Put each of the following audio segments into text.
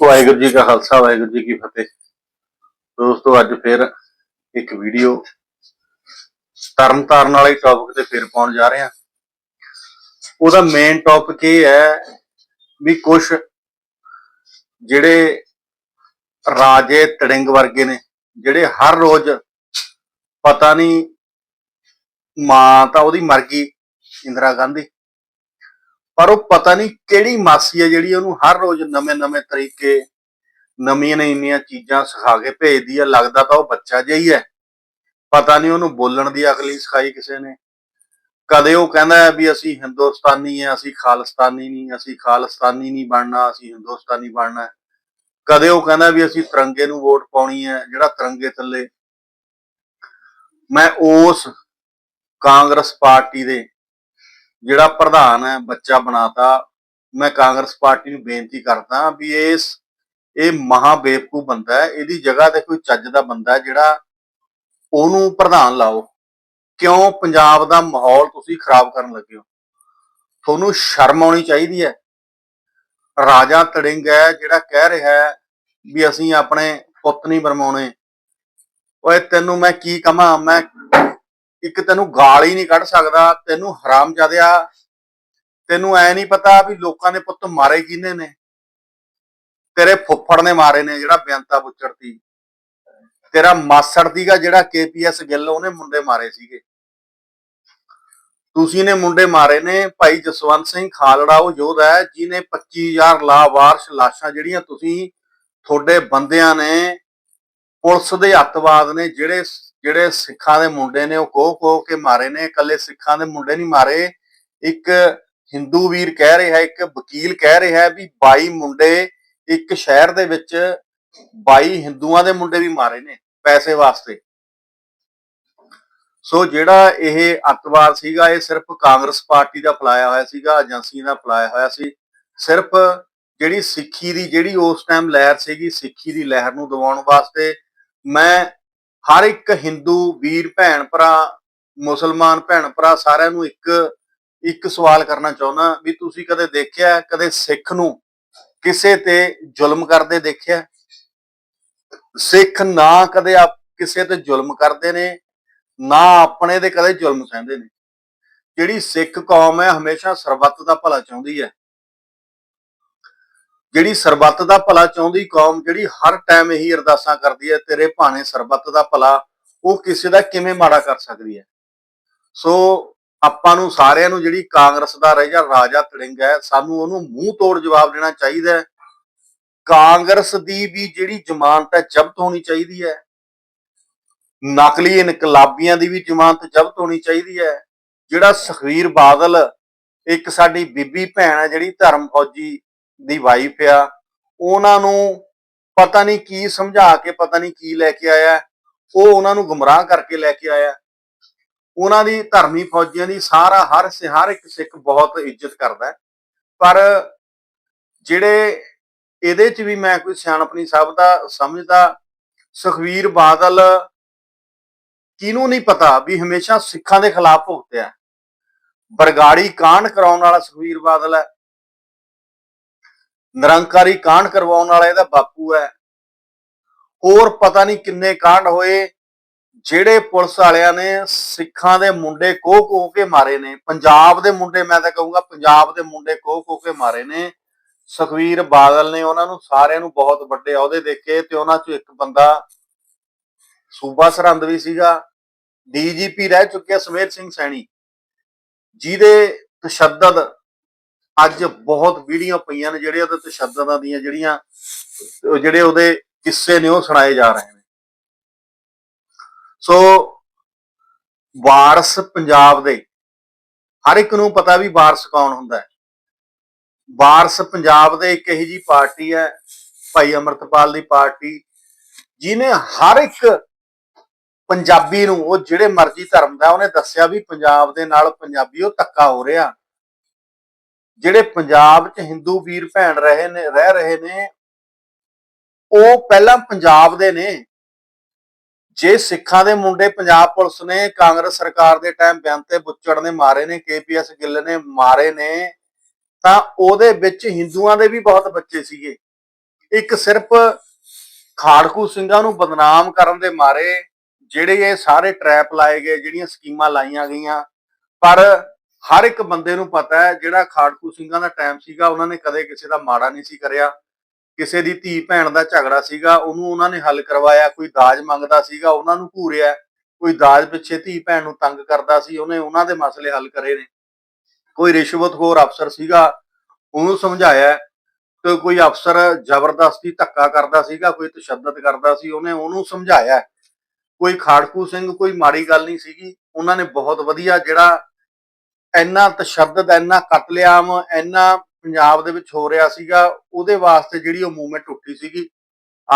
ਵਾਹਿਗੁਰੂ ਜੀ ਕਾ ਖਾਲਸਾ, ਵਾਹਿਗੁਰੂ ਜੀ ਕੀ ਫਤਿਹ। ਦੋਸਤੋ, ਅੱਜ ਫਿਰ ਇੱਕ ਵੀਡੀਓ ਤਰਨ ਤਾਰਨ ਵਾਲੇ ਟੌਪਿਕ ਤੇ ਫਿਰ ਪਾਉਣ ਜਾ ਰਹੇ ਹਾਂ। ਉਹਦਾ ਮੇਨ ਟੌਪਿਕ ਇਹ ਹੈ ਵੀ ਕੁਝ ਜਿਹੜੇ ਰਾਜੇ ਤੜਿੰਗ ਵਰਗੇ ਨੇ, ਜਿਹੜੇ ਹਰ ਰੋਜ਼ ਪਤਾ ਨਹੀਂ ਮਾਂ ਤਾਂ ਉਹਦੀ ਮਰ ਗਈ, ਇੰਦਰਾ ਗਾਂਧੀ। ਪਰ ਉਹ ਪਤਾ ਨਹੀਂ ਕਿਹੜੀ ਮਾਸੀ ਹੈ ਜਿਹੜੀ ਉਹਨੂੰ ਹਰ ਰੋਜ਼ ਨਵੇਂ-ਨਵੇਂ ਤਰੀਕੇ, ਨਵੀਆਂ ਨਵੀਆਂ ਚੀਜ਼ਾਂ ਸਿਖਾ ਕੇ ਭੇਜਦੀ ਹੈ ਲੱਗਦਾ ਤਾਂ ਉਹ ਬੱਚਾ ਜਿਹਾ ਹੀ ਹੈ। ਪਤਾ ਨਹੀਂ ਉਹਨੂੰ ਬੋਲਣ ਦੀ ਅਕਲ ਹੀ ਸਿਖਾਈ ਕਿਸੇ ਨੇ। ਕਦੇ ਉਹ ਕਹਿੰਦਾ ਹੈ ਵੀ ਅਸੀਂ ਹਿੰਦੁਸਤਾਨੀ ਹੈ ਅਸੀਂ ਖਾਲਿਸਤਾਨੀ ਨਹੀਂ, ਅਸੀਂ ਖਾਲਿਸਤਾਨੀ ਨਹੀਂ ਬਣਨਾ, ਅਸੀਂ ਹਿੰਦੁਸਤਾਨੀ ਬਣਨਾ। ਕਦੇ ਉਹ ਕਹਿੰਦਾ ਵੀ ਅਸੀਂ ਤਿਰੰਗੇ ਨੂੰ ਵੋਟ ਪਾਉਣੀ ਹੈ, ਜਿਹੜਾ ਤਿਰੰਗੇ ਥੱਲੇ। ਮੈਂ ਉਸ ਕਾਂਗਰਸ ਪਾਰਟੀ ਦੇ ਜਿਹੜਾ ਪ੍ਰਧਾਨ ਹੈ, ਬੱਚਾ ਬਣਾਤਾ, ਮੈਂ ਕਾਂਗਰਸ ਪਾਰਟੀ ਨੂੰ ਬੇਨਤੀ ਕਰਦਾ ਵੀ ਇਸ ਇਹ ਮਹਾ ਬੇਵਕੂਫ ਬੰਦਾ ਹੈ, ਇਹਦੀ ਜਗ੍ਹਾ ਤੇ ਕੋਈ ਚੱਜ ਦਾ ਬੰਦਾ ਜਿਹੜਾ ਉਹਨੂੰ ਪ੍ਰਧਾਨ ਲਾਓ। ਕਿਉਂ? ਪੰਜਾਬ ਦਾ ਮਾਹੌਲ ਤੁਸੀਂ ਖਰਾਬ ਕਰਨ ਲੱਗੇ ਹੋ। ਤੁਹਾਨੂੰ ਸ਼ਰਮ ਆਉਣੀ ਚਾਹੀਦੀ ਹੈ। ਰਾਜਾ ਤੜਿੰਗ ਹੈ, ਜਿਹੜਾ ਕਹਿ ਰਿਹਾ ਹੈ ਵੀ ਅਸੀਂ ਆਪਣੇ ਪੁੱਤ ਨਹੀਂ ਬਰਮਾਉਣੇ ਓਏ ਤੈਨੂੰ ਮੈਂ ਕੀ ਕਹਾਂ? ਮੈਂ ਇੱਕ ਤੈਨੂੰ ਗਾਲ ਹੀ ਨਹੀਂ ਕੱਢ ਸਕਦਾ, ਤੈਨੂੰ ਹਰਾਮਜ਼ਾਦਿਆ ਤੈਨੂੰ ਐ ਨਹੀਂ ਪਤਾ ਵੀ ਲੋਕਾਂ ਦੇ ਪੁੱਤ ਮਾਰੇ ਕਿਹਨੇ ਨੇ। ਤੇਰੇ ਫੁੱਫੜ ਨੇ ਮਾਰੇ ਨੇ ਜਿਹੜਾ ਬੇਅੰਤਾ ਬੁੱਚੜ ਸੀ। ਤੇਰਾ ਮਾਸੜ ਦੀਗਾ ਜਿਹੜਾ ਕੇਪੀਐਸ ਗਿੱਲ, ਉਹਨੇ ਮੁੰਡੇ ਮਾਰੇ ਸੀਗੇ। ਤੁਸੀਂ ਨੇ ਮੁੰਡੇ ਮਾਰੇ ਨੇ, ਭਾਈ ਜਸਵੰਤ ਸਿੰਘ ਖਾਲੜਾ, ਉਹ ਯੋਧਾ ਹੈ, ਜਿਹਨੇ 25000 ਲਾਵਾਰਸ਼ ਲਾਸ਼ਾਂ ਜਿਹੜੀਆਂ ਤੁਸੀਂ ਤੁਹਾਡੇ ਬੰਦਿਆਂ ਨੇ ਪੁਲਿਸ ਦੇ ਅੱਤਵਾਦ ਨੇ, ਜਿਹੜੇ ਜਿਹੜੇ ਸਿੱਖਾਂ ਦੇ ਮੁੰਡੇ ਨੇ ਉਹ ਕੋਹ ਕੋਹ ਕੇ ਮਾਰੇ ਨੇ, ਇਕੱਲੇ ਸਿੱਖਾਂ ਦੇ ਮੁੰਡੇ ਨਹੀਂ ਮਾਰੇ। ਇੱਕ ਹਿੰਦੂ ਵੀਰ ਕਹਿ ਰਿਹਾ, ਇੱਕ ਵਕੀਲ ਕਹਿ ਰਿਹਾ ਵੀ 22 ਮੁੰਡੇ ਇੱਕ ਸ਼ਹਿਰ ਦੇ ਵਿੱਚ 22 ਹਿੰਦੂਆਂ ਦੇ ਮੁੰਡੇ ਵੀ ਮਾਰੇ ਨੇ ਪੈਸੇ ਵਾਸਤੇ। ਸੋ ਜਿਹੜਾ ਇਹ ਅੱਤਵਾਦ ਸੀਗਾ, ਇਹ ਸਿਰਫ ਕਾਂਗਰਸ ਪਾਰਟੀ ਦਾ ਫਲਾਇਆ ਹੋਇਆ ਸੀਗਾ ਏਜੰਸੀ ਦਾ ਫਲਾਇਆ ਹੋਇਆ ਸੀ। ਸਿਰਫ ਜਿਹੜੀ ਸਿੱਖੀ ਦੀ ਜਿਹੜੀ ਉਸ ਟਾਈਮ ਲਹਿਰ ਸੀਗੀ, ਸਿੱਖੀ ਦੀ ਲਹਿਰ ਨੂੰ ਦਬਾਉਣ ਵਾਸਤੇ ਮੈਂ ਹਰ ਇੱਕ ਹਿੰਦੂ, ਵੀਰ, ਭੈਣ, ਭਰਾ, ਮੁਸਲਮਾਨ, ਭੈਣ, ਭਰਾ ਸਾਰਿਆਂ ਨੂੰ ਇੱਕ ਇੱਕ ਸਵਾਲ ਕਰਨਾ ਚਾਹੁੰਦਾ ਵੀ ਤੁਸੀਂ ਕਦੇ ਦੇਖਿਆ, ਕਦੇ ਸਿੱਖ ਨੂੰ ਕਿਸੇ ਤੇ ਜ਼ੁਲਮ ਕਰਦੇ ਦੇਖਿਆ? ਸਿੱਖ ਨਾ ਕਦੇ ਆਪ ਕਿਸੇ ਤੇ ਜ਼ੁਲਮ ਕਰਦੇ ਨੇ, ਨਾ ਆਪਣੇ ਤੇ ਕਦੇ ਜ਼ੁਲਮ ਸਹਿੰਦੇ ਨੇ। ਜਿਹੜੀ ਸਿੱਖ ਕੌਮ ਹੈ, ਹਮੇਸ਼ਾ ਸਰਬੱਤ ਦਾ ਭਲਾ ਚਾਹੁੰਦੀ ਹੈ। ਜਿਹੜੀ ਸਰਬੱਤ ਦਾ ਭਲਾ ਚਾਹੁੰਦੀ ਕੌਮ, ਜਿਹੜੀ ਹਰ ਟਾਈਮ ਇਹੀ ਅਰਦਾਸਾਂ ਕਰਦੀ ਹੈ, ਤੇਰੇ ਭਾਣੇ ਸਰਬੱਤ ਦਾ ਭਲਾ, ਉਹ ਕਿਸੇ ਦਾ ਕਿਵੇਂ ਮਾੜਾ ਕਰ ਸਕਦੀ ਹੈ? ਸੋ ਆਪਾਂ ਨੂੰ ਸਾਰਿਆਂ ਨੂੰ ਜਿਹੜੀ ਕਾਂਗਰਸ ਦਾ ਰਾਜਾ ਰਾਜਾ ਤੜਿੰਗ ਹੈ, ਸਾਨੂੰ ਉਹਨੂੰ ਮੂੰਹ ਤੋੜ ਜਵਾਬ ਦੇਣਾ ਚਾਹੀਦਾ ਹੈ। ਕਾਂਗਰਸ ਦੀ ਵੀ ਜਿਹੜੀ ਜ਼ਮਾਨਤ ਹੈ, ਜ਼ਬਤ ਹੋਣੀ ਚਾਹੀਦੀ ਹੈ। ਨਕਲੀ ਇਨਕਲਾਬੀਆਂ ਦੀ ਵੀ ਜ਼ਮਾਨਤ ਜ਼ਬਤ ਹੋਣੀ ਚਾਹੀਦੀ ਹੈ। ਜਿਹੜਾ ਸੁਖਵੀਰ ਬਾਦਲ, ਇੱਕ ਸਾਡੀ ਬੀਬੀ ਭੈਣ ਹੈ, ਜਿਹੜੀ ਧਰਮ ਫੌਜੀ ਦੀ ਵਾਈਫ ਆ, ਉਹਨਾਂ ਨੂੰ ਪਤਾ ਨਹੀਂ ਕੀ ਸਮਝਾ ਕੇ, ਪਤਾ ਨਹੀਂ ਕੀ ਲੈ ਕੇ ਆਇਆ, ਉਹ ਉਹਨਾਂ ਨੂੰ ਗੁੰਮਰਾਹ ਕਰਕੇ ਲੈ ਕੇ ਆਇਆ। ਉਹਨਾਂ ਦੀ ਧਰਮੀ ਫੌਜੀਆਂ ਦੀ ਸਾਰਾ ਹਰ ਹਰ ਇੱਕ ਸਿੱਖ ਬਹੁਤ ਇੱਜ਼ਤ ਕਰਦਾ ਪਰ ਜਿਹੜੇ ਇਹਦੇ ਚ ਵੀ ਮੈਂ ਕੋਈ ਸਿਆਣਪ ਨਹੀਂ ਦਾ ਸਮਝਦਾ, ਸੁਖਵੀਰ ਬਾਦਲ ਕਿਹਨੂੰ ਨਹੀਂ ਪਤਾ ਵੀ ਹਮੇਸ਼ਾ ਸਿੱਖਾਂ ਦੇ ਖਿਲਾਫ ਭੁਗਤਿਆ। ਬਰਗਾੜੀ ਕਾਂਡ ਕਰਾਉਣ ਵਾਲਾ ਸੁਖਵੀਰ ਬਾਦਲ ਹੈ। ਨਿਰੰਕਾਰੀ ਕਾਂਡ ਕਰਵਾਉਣ ਵਾਲਾ ਇਹਦਾ ਬਾਪੂ ਹੈ। ਹੋਰ ਪਤਾ ਨਹੀਂ ਕਿੰਨੇ ਕਾਂਡ ਹੋਏ, ਜਿਹੜੇ ਪੁਲਿਸ ਵਾਲਿਆਂ ਨੇ ਸਿੱਖਾਂ ਦੇ ਮੁੰਡੇ ਕੋਹ ਕੋਹ ਕੇ ਮਾਰੇ ਨੇ। ਪੰਜਾਬ ਦੇ ਮੁੰਡੇ, ਮੈਂ ਤਾਂ ਕਹੂੰਗਾ ਪੰਜਾਬ ਦੇ ਮੁੰਡੇ ਕੋਹ ਕੋਹ ਕੇ ਮਾਰੇ ਨੇ। ਸੁਖਵੀਰ ਬਾਦਲ ਨੇ ਉਹਨਾਂ ਨੂੰ ਸਾਰਿਆਂ ਨੂੰ ਬਹੁਤ ਵੱਡੇ ਅਹੁਦੇ ਦੇਖੇ ਤੇ ਉਹਨਾਂ ਚੋਂ ਇੱਕ ਬੰਦਾ ਸੂਬਾ ਸਰਹੰਦ ਵੀ ਸੀਗਾ। ਡੀਜੀਪੀ ਰਹਿ ਚੁੱਕਿਆ ਸਮੇਰ ਸਿੰਘ ਸੈਣੀ, ਜਿਹਦੇ ਤਸ਼ੱਦਦ ਅੱਜ ਬਹੁਤ ਵੀਡੀਓ ਪਈਆਂ ਨੇ ਜਿਹੜੇ ਉਹਦੇ ਤਸ਼ੱਦਦਾਂ ਦੀਆਂ ਜਿਹੜੀਆਂ ਜਿਹੜੇ ਉਹਦੇ ਕਿੱਸੇ ਨੇ ਉਹ ਸੁਣਾਏ ਜਾ ਰਹੇ ਨੇ। ਸੋ ਵਾਰਸ ਪੰਜਾਬ ਦੇ, ਹਰ ਇੱਕ ਨੂੰ ਪਤਾ ਵੀ ਵਾਰਸ ਕੌਣ ਹੁੰਦਾ ਹੈ। ਵਾਰਸ ਪੰਜਾਬ ਦੇ ਇੱਕ ਇਹੀ ਜੀ ਪਾਰਟੀ ਹੈ, ਭਾਈ ਅਮਰਤਪਾਲ ਦੀ ਪਾਰਟੀ, ਜਿਹਨੇ ਹਰ ਇੱਕ ਪੰਜਾਬੀ ਨੂੰ, ਉਹ ਜਿਹੜੇ ਮਰਜ਼ੀ ਧਰਮ ਦਾ, ਉਹਨੇ ਦੱਸਿਆ ਵੀ ਪੰਜਾਬ ਦੇ ਨਾਲ ਪੰਜਾਬੀ ਉਹ ਧੱਕਾ ਹੋ ਰਿਹਾ। ਜਿਹੜੇ ਪੰਜਾਬ 'ਚ ਹਿੰਦੂ ਵੀਰ ਭੈਣ ਰਹੇ ਨੇ, ਰਹਿ ਰਹੇ ਨੇ, ਉਹ ਪਹਿਲਾਂ ਪੰਜਾਬ ਦੇ ਨੇ। ਜੇ ਸਿੱਖਾਂ ਦੇ ਮੁੰਡੇ ਪੰਜਾਬ ਪੁਲਿਸ ਨੇ, ਕਾਂਗਰਸ ਸਰਕਾਰ ਦੇ ਟਾਈਮ ਬਿਆਨ ਤੇ ਬੁੱਚੜ ਨੇ ਮਾਰੇ ਨੇ ਕੇਪੀਐਸ ਗਿੱਲ ਨੇ ਮਾਰੇ ਨੇ, ਤਾਂ ਉਹਦੇ ਵਿੱਚ ਹਿੰਦੂਆਂ ਦੇ ਵੀ ਬਹੁਤ ਬੱਚੇ ਸੀਗੇ। ਇੱਕ ਸਿਰਫ ਖਾੜਕੂ ਸਿੰਘਾਂ ਨੂੰ ਬਦਨਾਮ ਕਰਨ ਦੇ ਮਾਰੇ, ਜਿਹੜੇ ਇਹ ਸਾਰੇ ਟਰੈਪ ਲਾਏ ਗਏ, ਜਿਹੜੀਆਂ ਸਕੀਮਾਂ ਲਾਈਆਂ ਗਈਆਂ, ਪਰ ਹਰ ਇੱਕ ਬੰਦੇ ਨੂੰ ਪਤਾ ਹੈ ਜਿਹੜਾ ਖਾੜਕੂ ਸਿੰਘਾਂ ਦਾ ਟਾਈਮ ਸੀਗਾ, ਉਹਨਾਂ ਨੇ ਕਦੇ ਕਿਸੇ ਦਾ ਮਾੜਾ ਨਹੀਂ ਸੀ ਕਰਿਆ। ਕਿਸੇ ਦੀ ਧੀ ਭੈਣ ਦਾ ਝਗੜਾ ਸੀਗਾ, ਉਹਨੂੰ ਉਹਨਾਂ ਨੇ ਹੱਲ ਕਰਵਾਇਆ, ਕੋਈ ਦਾਜ ਮੰਗਦਾ ਸੀਗਾ, ਉਹਨਾਂ ਨੂੰ ਘੂਰਿਆ। ਕੋਈ ਦਾਜ ਪਿੱਛੇ ਧੀ ਭੈਣ ਨੂੰ ਤੰਗ ਕਰਦਾ ਸੀ, ਉਹਨੇ ਉਹਨਾਂ ਦੇ ਮਸਲੇ ਹੱਲ ਕਰੇ ਨੇ। ਕੋਈ ਰਿਸ਼ਵਤਖੋਰ ਅਫਸਰ ਸੀਗਾ, ਉਹਨੂੰ ਸਮਝਾਇਆ। ਤੇ ਕੋਈ ਅਫਸਰ ਜ਼ਬਰਦਸਤੀ ਧੱਕਾ ਕਰਦਾ ਸੀਗਾ, ਕੋਈ ਤਸ਼ੱਦਦ ਕਰਦਾ ਸੀ, ਉਹਨੇ ਉਹਨੂੰ ਸਮਝਾਇਆ। ਕੋਈ ਖਾੜਕੂ ਸਿੰਘ ਕੋਈ ਮਾੜੀ ਗੱਲ ਨਹੀਂ ਸੀਗੀ, ਉਹਨਾਂ ਨੇ ਬਹੁਤ ਵਧੀਆ ਜਿਹੜਾ ਇੰਨਾ ਤਸ਼ੱਦਦ, ਇੰਨਾ ਕਤਲੇਆਮ, ਇੰਨਾ ਪੰਜਾਬ ਦੇ ਵਿੱਚ ਹੋ ਰਿਹਾ ਸੀਗਾ, ਉਹਦੇ ਵਾਸਤੇ ਜਿਹੜੀ ਉਹ ਮੂਵਮੈਂਟ ਉੱਠੀ ਸੀਗੀ।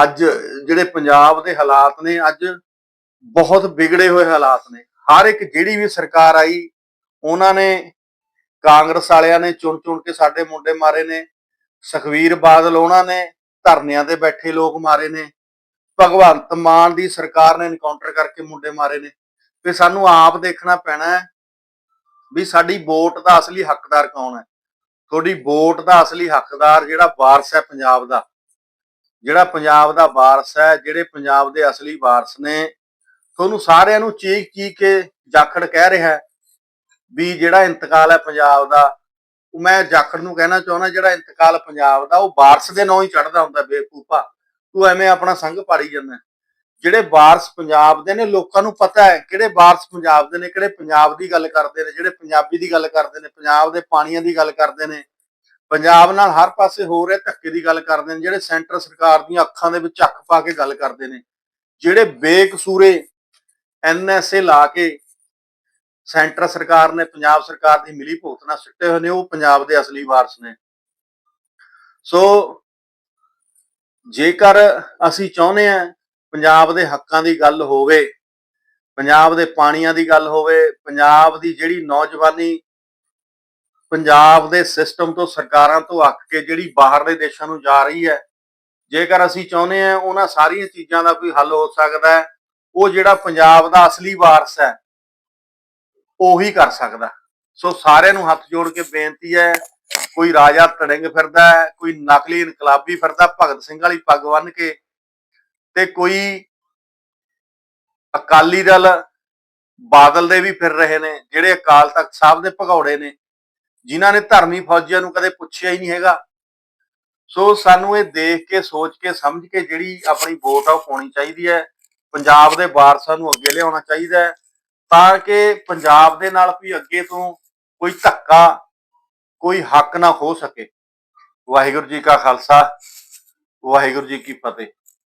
ਅੱਜ ਜਿਹੜੇ ਪੰਜਾਬ ਦੇ ਹਾਲਾਤ ਨੇ, ਅੱਜ ਬਹੁਤ ਵਿਗੜੇ ਹੋਏ ਹਾਲਾਤ ਨੇ। ਹਰ ਇੱਕ ਜਿਹੜੀ ਵੀ ਸਰਕਾਰ ਆਈ, ਉਹਨਾਂ ਨੇ, ਕਾਂਗਰਸ ਵਾਲਿਆਂ ਨੇ ਚੁਣ ਚੁਣ ਕੇ ਸਾਡੇ ਮੁੰਡੇ ਮਾਰੇ ਨੇ, ਸੁਖਵੀਰ ਬਾਦਲ ਉਹਨਾਂ ਨੇ, ਧਰਨਿਆਂ ਤੇ ਬੈਠੇ ਲੋਕ ਮਾਰੇ ਨੇ, ਭਗਵੰਤ ਮਾਨ ਦੀ ਸਰਕਾਰ ਨੇ ਐਨਕਾਊਂਟਰ ਕਰਕੇ ਮੁੰਡੇ ਮਾਰੇ ਨੇ। ਤੇ ਸਾਨੂੰ ਆਪ ਦੇਖਣਾ ਪੈਣਾ ਹੈ ਵੀ ਸਾਡੀ ਵੋਟ ਦਾ ਅਸਲੀ ਹੱਕਦਾਰ ਕੌਣ ਹੈ? ਤੁਹਾਡੀ ਵੋਟ ਦਾ ਅਸਲੀ ਹੱਕਦਾਰ ਜਿਹੜਾ ਵਾਰਸ ਹੈ ਪੰਜਾਬ ਦਾ। ਜਿਹੜਾ ਪੰਜਾਬ ਦਾ ਵਾਰਸ ਹੈ, ਜਿਹੜੇ ਪੰਜਾਬ ਦੇ ਅਸਲੀ ਵਾਰਸ ਨੇ, ਤੁਹਾਨੂੰ ਸਾਰਿਆਂ ਨੂੰ ਚੀਕ ਚੀਕ ਕੇ ਜਾਖੜ ਕਹਿ ਰਿਹਾ ਵੀ ਜਿਹੜਾ ਇੰਤਕਾਲ ਹੈ ਪੰਜਾਬ ਦਾ, ਉਹ ਮੈਂ ਜਾਖੜ ਨੂੰ ਕਹਿਣਾ ਚਾਹੁੰਦਾ ਜਿਹੜਾ ਇੰਤਕਾਲ ਪੰਜਾਬ ਦਾ, ਉਹ ਵਾਰਸ ਦੇ ਨਾਂ ਹੀ ਚੜਦਾ ਹੁੰਦਾ ਬੇਕੂਫਾ ਤੂੰ ਐਵੇਂ ਆਪਣਾ ਸੰਗ ਪਾੜੀ ਜਾਂਦਾ ਜਿਹੜੇ ਵਾਰਸ ਪੰਜਾਬ ਦੇ ਨੇ, ਲੋਕਾਂ ਨੂੰ ਪਤਾ ਹੈ ਕਿਹੜੇ ਵਾਰਸ ਪੰਜਾਬ ਦੇ ਨੇ, ਕਿਹੜੇ ਪੰਜਾਬ ਦੀ ਗੱਲ ਕਰਦੇ ਨੇ, ਜਿਹੜੇ ਪੰਜਾਬੀ ਦੀ ਗੱਲ ਕਰਦੇ ਨੇ, ਪੰਜਾਬ ਦੇ ਪਾਣੀਆਂ ਦੀ ਗੱਲ ਕਰਦੇ ਨੇ। ਪੰਜਾਬ ਨਾਲ ਹਰ ਪਾਸੇ ਹੋ ਰਹੇ ਧੱਕੇ ਦੀ ਗੱਲ ਕਰਦੇ ਨੇ, ਜਿਹੜੇ ਸੈਂਟਰ ਸਰਕਾਰ ਦੀਆਂ ਅੱਖਾਂ ਦੇ ਵਿੱਚ ਅੱਖ ਪਾ ਕੇ ਗੱਲ ਕਰਦੇ ਨੇ। ਜਿਹੜੇ ਬੇਕਸੂਰੇ ਐਨਐਸਏ ਲਾ ਕੇ ਸੈਂਟਰ ਸਰਕਾਰ ਨੇ, ਪੰਜਾਬ ਸਰਕਾਰ ਦੀ ਮਿਲੀ ਭੁਗਤ ਨਾਲ ਸਿੱਟੇ ਹੋਏ ਨੇ, ਉਹ ਪੰਜਾਬ ਦੇ ਅਸਲੀ ਵਾਰਸ ਨੇ। ਸੋ ਜੇਕਰ ਅਸੀਂ ਚਾਹੁੰਦੇ ਆ ਪੰਜਾਬ ਦੇ ਹੱਕਾਂ ਦੀ ਗੱਲ ਹੋਵੇ, ਪੰਜਾਬ ਦੇ ਪਾਣੀਆਂ ਦੀ ਗੱਲ ਹੋਵੇ, ਪੰਜਾਬ ਦੀ ਜਿਹੜੀ ਨੌਜਵਾਨੀ ਪੰਜਾਬ ਦੇ ਸਿਸਟਮ ਤੋਂ ਸਰਕਾਰਾਂ ਤੋਂ ਅੱਕ ਕੇ ਜਿਹੜੀ ਬਾਹਰਲੇ ਦੇਸ਼ਾਂ ਨੂੰ ਜਾ ਰਹੀ ਹੈ, ਜੇਕਰ ਅਸੀਂ ਚਾਹੁੰਦੇ ਆ ਉਹਨਾਂ ਸਾਰੀਆਂ ਚੀਜ਼ਾਂ ਦਾ ਕੋਈ ਹੱਲ ਹੋ ਸਕਦਾ ਹੈ, ਉਹ ਜਿਹੜਾ ਪੰਜਾਬ ਦਾ ਅਸਲੀ ਵਾਰਸ ਹੈ, ਉਹੀ ਕਰ ਸਕਦਾ ਸੋ ਸਾਰਿਆਂ ਨੂੰ ਹੱਥ ਜੋੜ ਕੇ ਬੇਨਤੀ ਹੈ, ਕੋਈ ਰਾਜਾ ਤੜਿੰਗ ਫਿਰਦਾ ਕੋਈ ਨਕਲੀ ਇਨਕਲਾਬੀ ਫਿਰਦਾ, ਭਗਤ ਸਿੰਘ ਵਾਲੀ ਪੱਗ ਬੰਨ ਕੇ ਤੇ ਕੋਈ ਅਕਾਲੀ ਦਲ ਬਾਦਲ ਦੇ ਵੀ ਫਿਰ ਰਹੇ ਨੇ, ਜਿਹੜੇ ਅਕਾਲ ਤਖਤ ਸਾਹਿਬ ਦੇ ਭਗੌੜੇ ਨੇ, ਜਿਨ੍ਹਾਂ ਨੇ ਧਰਮੀ ਫੌਜੀਆਂ ਨੂੰ ਕਦੇ ਪੁੱਛਿਆ ਹੀ ਨਹੀਂ ਹੈਗਾ। ਸੋ ਸਾਨੂੰ ਇਹ ਦੇਖ ਕੇ, ਸੋਚ ਕੇ, ਸਮਝ ਕੇ ਜਿਹੜੀ ਆਪਣੀ ਵੋਟ ਆ ਉਹ ਪਾਉਣੀ ਚਾਹੀਦੀ ਹੈ। ਪੰਜਾਬ ਦੇ ਵਾਰਸਾਂ ਨੂੰ ਅੱਗੇ ਲਿਆਉਣਾ ਚਾਹੀਦਾ ਹੈ, ਤਾਂ ਕਿ ਪੰਜਾਬ ਦੇ ਨਾਲ ਕੋਈ ਅੱਗੇ ਤੋਂ ਕੋਈ ਧੱਕਾ, ਕੋਈ ਹੱਕ ਨਾ ਹੋ ਸਕੇ। ਵਾਹਿਗੁਰੂ ਜੀ ਕਾ ਖਾਲਸਾ, ਵਾਹਿਗੁਰੂ ਜੀ ਕੀ ਫਤਿਹ।